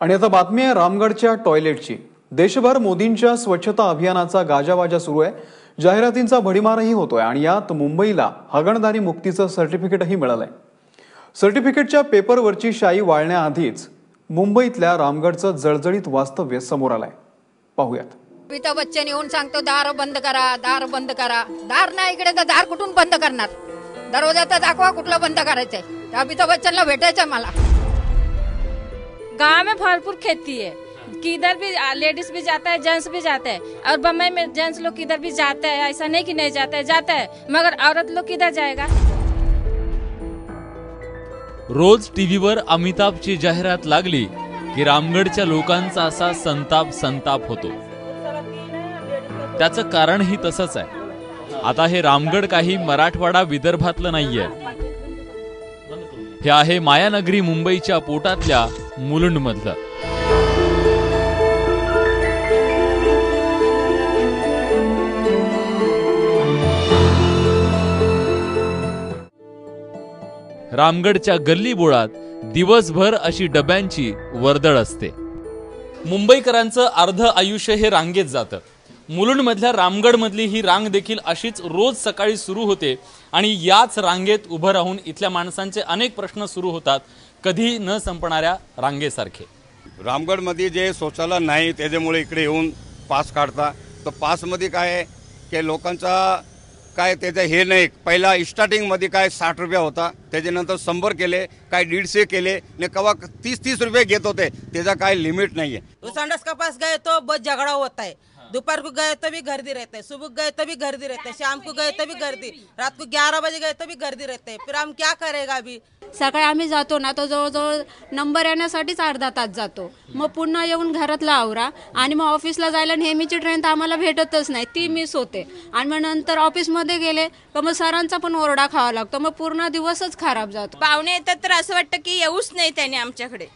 आणि आता बातमी आहे रामगडच्या टॉयलेटची. देशभर मोदींच्या स्वच्छता अभियानाचा गाजावाजा सुरू आहे. जाहिरातींचा भडीमारही होतोय आणि यात मुंबईला हगणदारी मुक्तीचं सर्टिफिकेटही मिळालंय. सर्टिफिकेटच्या पेपरवरची शाई वाळण्याआधीच मुंबईतल्या रामगडचं जळजळीत वास्तव्य समोर आलंय. पाहूयात. अमिताभ बच्चन येऊन सांगतो दार बंद करा दार बंद करा. दार नाही इकडे तर दार कुठून बंद करणार? दरवाजा तर दाखवा कुठलं बंद करायचंय. त्या अमिताभ बच्चनला भेटायचं मला. गांव में भरपूर खेती है। किधर भी लेडीज भी जाता है जेंट्स भी जाते हैं। और बम्बई में जेंट्स लोग किधर भी जाते हैं ऐसा नहीं कि नहीं जाते हैं जाता है मगर औरत लोग किधर जाएगा? रोज टीव्हीवर अमिताभची जाहिरात लागली की रामगडच्या लोकांचा असा संताप संताप होतो. त्याचं कारणही तसंच आहे. आता हे रामगड काही मराठवाडा विदर्भातलं नाहीये. हे आहे मायानगरी मुंबईच्या पोटातल्या मुलुंडमधलं. रामगडच्या गल्ली बोळात दिवसभर अशी डब्यांची वर्दळ असते. मुंबईकरांचं अर्ध आयुष्य हे रांगेत जातं. मुलुंडमधल्या रामगडमधली ही रांग देखील अशीच रोज सकाळी सुरू होते आणि याच रांगेत उभं राहून इथल्या माणसांचे अनेक प्रश्न सुरू होतात कधी न संपणाऱ्या रांगेसारखे. रामगडमध्ये जे शौचालय नाही त्याच्यामुळे इकडे येऊन पास काढता. तर पासमध्ये काय आहे? की लोकांचा काय त्याचं हे नाही. पहिला स्टार्टिंगमध्ये काय साठ रुपया होता. त्याच्यानंतर शंभर केले काय दीडशे केले. ने कवा तीस तीस रुपये घेत होते. त्याचा काय लिमिट नाही आहे वो संडस के पास गए तो बहुत झगड़ा होता है दोपहर को गए तो भी गर्दी रहते हैं सुबह गए तो भी गर्दी रहते हैं शाम को गए तो भी गर्दी रात को ग्यारह बजे गए तो भी गर्दी रहते। हैं फिर हम क्या करेगा अभी? सकाळी आम्ही जातो ना तो जवळजवळ नंबर येण्यासाठीच अर्धा तास जातो. मग पुन्हा येऊन घरातला आवरा आणि मग ऑफिसला जायला नेहमीची ट्रेन तर आम्हाला भेटतच नाही ती मिस होते. आणि मग नंतर ऑफिसमध्ये गेले तर मग सरांचा पण ओरडा खावा लागतो. मग पूर्ण दिवसच खराब जातो. पाहुणे येतात तर असं वाटतं की येऊच नाही त्याने आमच्याकडे.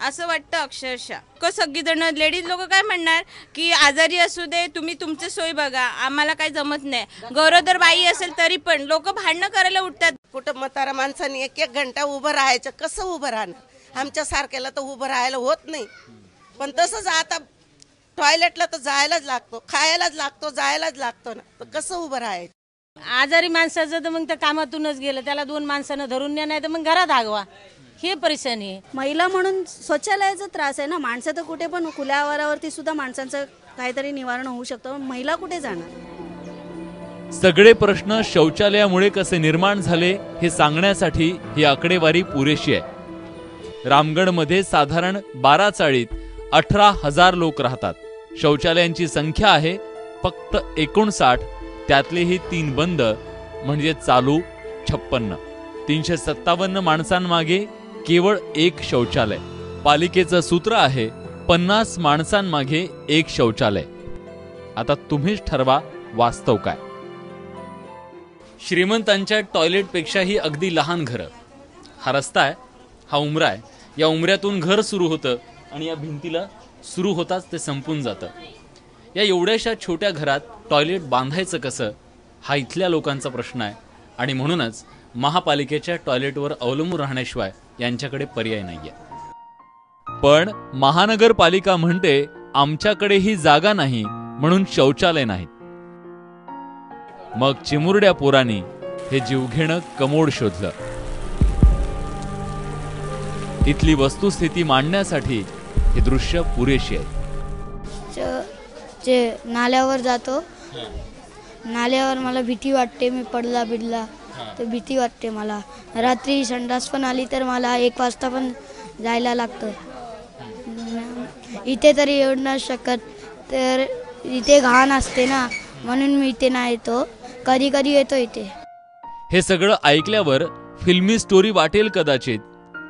असं वाटतं अक्षरशः. क सगळीजण लेडीज लोक काय म्हणणार? की आजारी असू दे तुम्ही तुमची सोय बघा. आम्हाला काही जमत नाही. गरोदर बाई असेल तरी पण लोक भांडणं करायला उठतात. कुठं म्हातारा माणसाने एक एक घंटा उभं राहायचं कसं उभं राहणार? आमच्या सारख्याला तर उभं राहायला होत नाही. पण तसंच आता टॉयलेटला तर जायलाच लागतो खायलाच लागतो जायलाच लागतो ना. तर कसं उभं राहायचं? आजारी माणसाचं तर मग त्या कामातूनच गेलं. त्याला दोन माणसानं धरून न्या नाही तर मग घरात हागवा हे परेशानी आहे महिला म्हणून शौचालयाचा त्रास आहे ना? माणसं तर कुठे पण खुल्या आवारावरती सुद्धा माणसांचं काहीतरी निवारण होऊ शकतं. पण महिला कुठे जाणार? सगळे प्रश्न शौचालयामुळे कसे निर्माण झाले हे सांगण्यासाठी ही आकडेवारी पुरेशी आहे. रामगडमध्ये साधारण बारा चाळीत अठरा हजार लोक राहतात. शौचालयांची संख्या आहे फक्त एकोणसाठ. त्यातले हे तीन बंद म्हणजे चालू छप्पन्न. तीनशे सत्तावन्न माणसांमागे केवळ एक शौचालय. पालिकेचं सूत्र आहे पन्नास माणसांमागे एक शौचालय. आता तुम्हीच ठरवा वास्तव काय. श्रीमंतांच्या टॉयलेटपेक्षाही अगदी लहान घरं. हा रस्ता आहे हा उमरा आहे. या उमऱ्यातून घर सुरू होतं आणि या भिंतीला सुरू होताच ते संपून जातं. या एवढ्याशा छोट्या घरात टॉयलेट बांधायचं कसं? हा इथल्या लोकांचा प्रश्न आहे. आणि म्हणूनच महापालिकेच्या टॉयलेटवर अवलंबून राहण्याशिवाय यांच्याकडे पर्याय नाहीये. पण महानगरपालिका म्हणते आमच्याकडे ही जागा नाही म्हणून शौचालय नाहीत. मग चिमुरड्या पोरांनी हे जीवघेणं कमोड शोधलं. इथली वस्तुस्थिती मांडण्यासाठी हे दृश्य पुरेशी आहे. जे नाल्यावर जातो नाल्यावर मला भीती वाटते मी पडला बिडला तर भीती वाटते मला. रात्री संडास पण आली तर मला एक वाजता पण जायला लागतं. इथे तरी येऊ नाही शकत तर इथे घाण असते ना म्हणून मी इथे नाही येतो. कधी कधी येतो इथे. हे सगळं ऐकल्यावर फिल्मी स्टोरी वाटेल कदाचित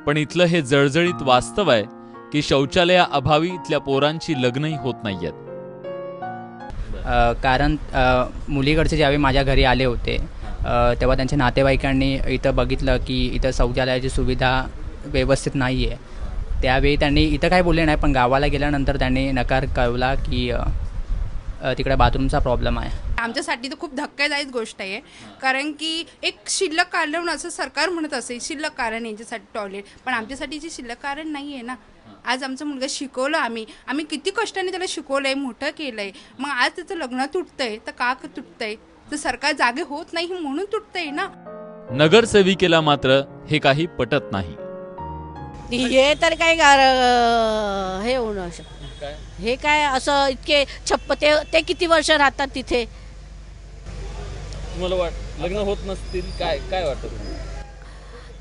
पण इथलं हे जळजळीत वास्तव आहे की शौचालया अभावी इथल्या पोरांची लग्नही होत नाहीयेत. कारण मुलीकडचे ज्यावेळी माझ्या घरी आले होते तेव्हा त्यांच्या नातेवाईकांनी इथं बघितलं की इथं शौचालयाची सुविधा व्यवस्थित नाही आहे त्यावेळी त्यांनी इथं काय बोलले नाही पण गावाला गेल्यानंतर त्यांनी नकार कळवला की तिकडे बाथरूमचा प्रॉब्लेम आहे. आमच्यासाठी तर खूप धक्कादायक गोष्ट आहे कारण की एक शिल्लक कारण असं सरकार म्हणत असेल शिल्लक कारण यांच्यासाठी टॉयलेट पण आमच्यासाठी जे शिल्लक कारण नाही आहे ना आज आमचा मुलगा शिकवलं आम्ही. आम्ही किती कष्टाने त्याला शिकवलंय मोठं केलंय. मग आज त्याचं लग्न तुटतंय तर का क- तुटतंय? तर सरकार जागे होत नाही म्हणून तुटतंय ना. नगरसेविकेला मात्र हे काही पटत नाही. हे तर काही गार- हे शकत. हे काय असं इतके छप्प ते ते किती वर्ष राहतात तिथे? तुम्हाला वाट लग्न होत नसतील काय काय वाटतं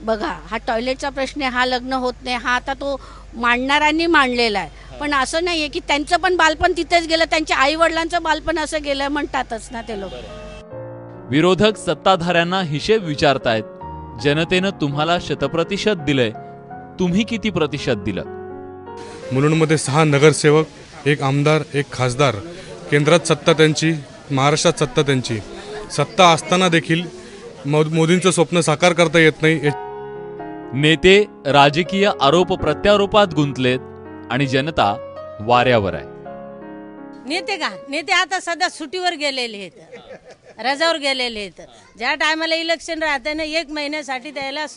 बघा हा टॉयलेटचा प्रश्न आहे, हा लग्न होत नाही हा आता तो मांडणाऱ्यांनी मांडलेला आहे. पण असं नाहीये की त्यांचं पण बालपण तिथेच गेलं त्यांच्या आई वडिलांचं बालपण असं गेलं म्हणतातच ना ते लोक. विरोधक सत्ताधाऱ्यांना हिशेब विचारतायत. जनतेनं तुम्हाला शतप्रतिशत दिलंय. तुम्ही किती प्रतिशत दिलं? मुलुंडमध्ये सहा नगरसेवक एक आमदार एक खासदार. केंद्रात सत्ता त्यांची महाराष्ट्रात सत्ता त्यांची. सत्ता असताना देखील मो मोदींचं स्वप्न साकार करता येत नाही नेते राजकीय आरोप प्रत्यारोपात गुंतलेत आणि जनता वाऱ्यावर आहे. नेते का? नेते आता सध्या सुट्टीवर गेलेले आहेत. रजावर गेलेले आहेत. ज्या टायमाला इलेक्शन राहते ना एक महिन्यासाठी त्याला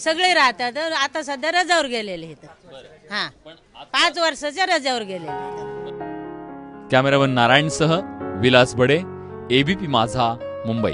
सगळे राहतात. आता सध्या रजावर गेलेले आहेत. हा. पाच वर्षाच्या रजावर गेलेले आहेत. कॅमेरामन नारायणसह विलास बडे एबीपी माझा मुंबई.